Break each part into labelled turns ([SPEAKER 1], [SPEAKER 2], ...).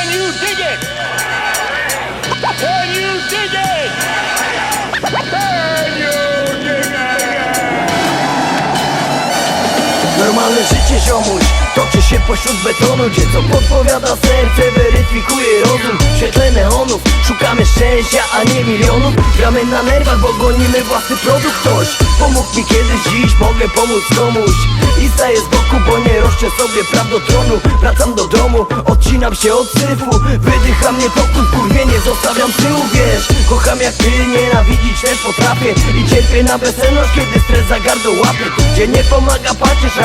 [SPEAKER 1] Can you dig it?
[SPEAKER 2] Normalne życie ziomuś Toczy się pośród betonu Gdzie co podpowiada serce Weryfikuje rozum. W świetle neonów Szukamy szczęścia, a nie milionów. Gramy na nerwach, bo gonimy własny produkt. Ktoś pomógł mi kiedyś, dziś mogę pomóc komuś. I staję z boku, bo nie roszczę sobie praw do tronu. Wracam do domu, odcinam się od syfu. Wydycha mnie pokój, kurwienie zostawiam tyłu, wiesz. Kocham jak ty, nienawidzić też potrafię. I cierpię na bezsenność, kiedy stres za gardło łapie gdzie nie pomaga patrzysz,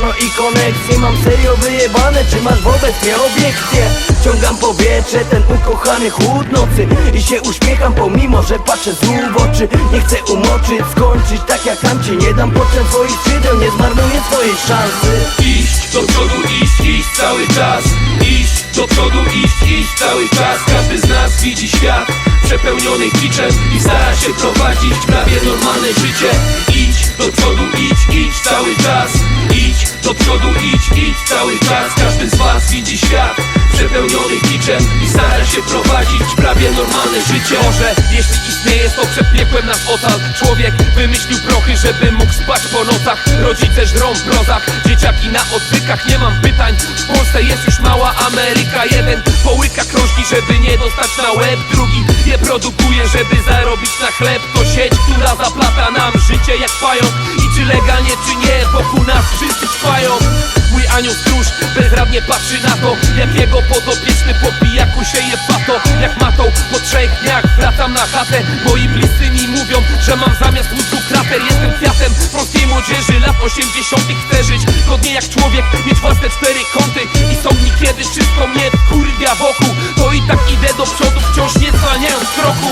[SPEAKER 2] siano i koneksje Mam serio wyjebane, czy masz wobec mnie obiekcje? Ciągam powietrze, ten ukochany chłód nocy I się uśmiecham pomimo, że patrzę znów w oczy. Nie chcę umoczyć, skończyć tak jak tamci Nie dam poczem twoich skrzydeł, nie zmarnuję swojej szansy.
[SPEAKER 3] Iść do przodu, iść, iść cały czas. Iść do przodu, iść, iść cały czas. Każdy z nas widzi świat przepełniony kiczem I stara się prowadzić prawie normalne życie. Idź cały czas. Każdy z was widzi świat przepełniony kiczem I stara się prowadzić prawie normalne życie. Może jeśli istnieje to przed piekłem nasz ocal Człowiek wymyślił prochy, żeby mógł spać po nocach. Rodzice żrą w prozach, dzieciaki na odwykach Nie mam pytań, w Polsce jest już mała Ameryka. Jeden połyka krążki, żeby nie dostać na łeb. Drugi je produkuje, żeby zarobić na chleb. To sieć, która zaplata nam życie jak pająk. I czy legalnie, czy nie, wokół nas wszyscy trwają Anioł stróż bezradnie patrzy na to Jak jego podopieczny po pijaku sieje pato. Jak matą po trzech dniach wracam na chatę Moi bliscy mi mówią, że mam zamiast mózgu krater Jestem kwiatem. Polskiej młodzieży lat 80 Chcę żyć godnie jak człowiek, mieć własne cztery kąty. I są dni kiedy wszystko mnie kurwia wokół To i tak idę do przodu wciąż nie zwalniając kroku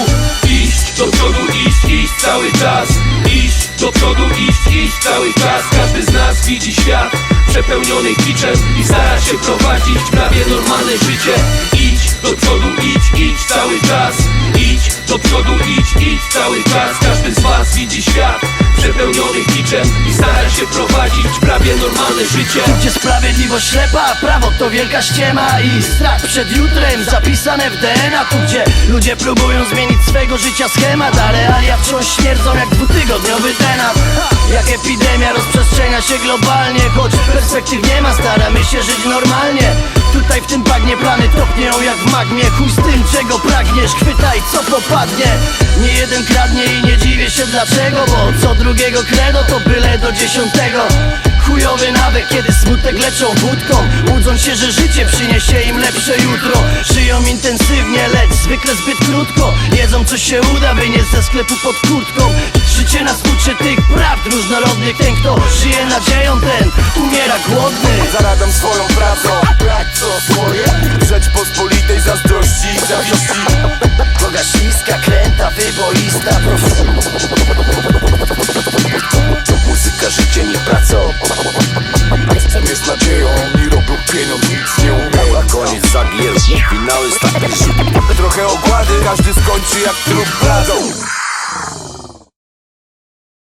[SPEAKER 3] do przodu, iść, iść cały czas. Iść do przodu, iść, iść cały czas. Każdy z nas widzi świat przepełniony kiczem I stara się prowadzić prawie normalne życie. Idź do przodu, idź, idź cały czas. Idź do przodu, idź, idź cały czas. Każdy z was widzi świat przepełniony kiczem I stara się prowadzić prawie normalne życie.
[SPEAKER 2] Gdzie sprawiedliwość ślepa, prawo to wielka ściema I strach przed jutrem zapisane w DNA Tu gdzie ludzie próbują zmienić swego życia schemat A realia wciąż śmierdzą jak dwutygodniowy denat Jak epidemia rozprzestrzenia się globalnie Choć perspektyw nie ma, staramy się żyć normalnie. Tutaj w tym bagnie plany topnieją jak w magmie Chuj z tym czego pragniesz, chwytaj co popadnie. Nie jeden kradnie i nie dziwię się dlaczego Bo co drugiego credo to byle do dziesiątego Chujowy nawyk, kiedy smutek leczą wódką. Łudzą się, że życie przyniesie im lepsze jutro. Żyją intensywnie, lecz zwykle zbyt krótko. Jedzą co się uda, wynieść ze sklepu pod kurtką. Życie nas uczy tych prawd różnorodnych. Ten kto żyje nadzieją, ten umiera głodny.
[SPEAKER 4] Zarabiam swoją pracą. Brać co swoje? Rzeczpospolitej zazdrości i zawiści.
[SPEAKER 2] Droga śliska, kręta, wyboista.
[SPEAKER 4] Muzyka, życie, nie praca zagier, finały z takich Trochę ogłady, każdy skończy jak trup blazą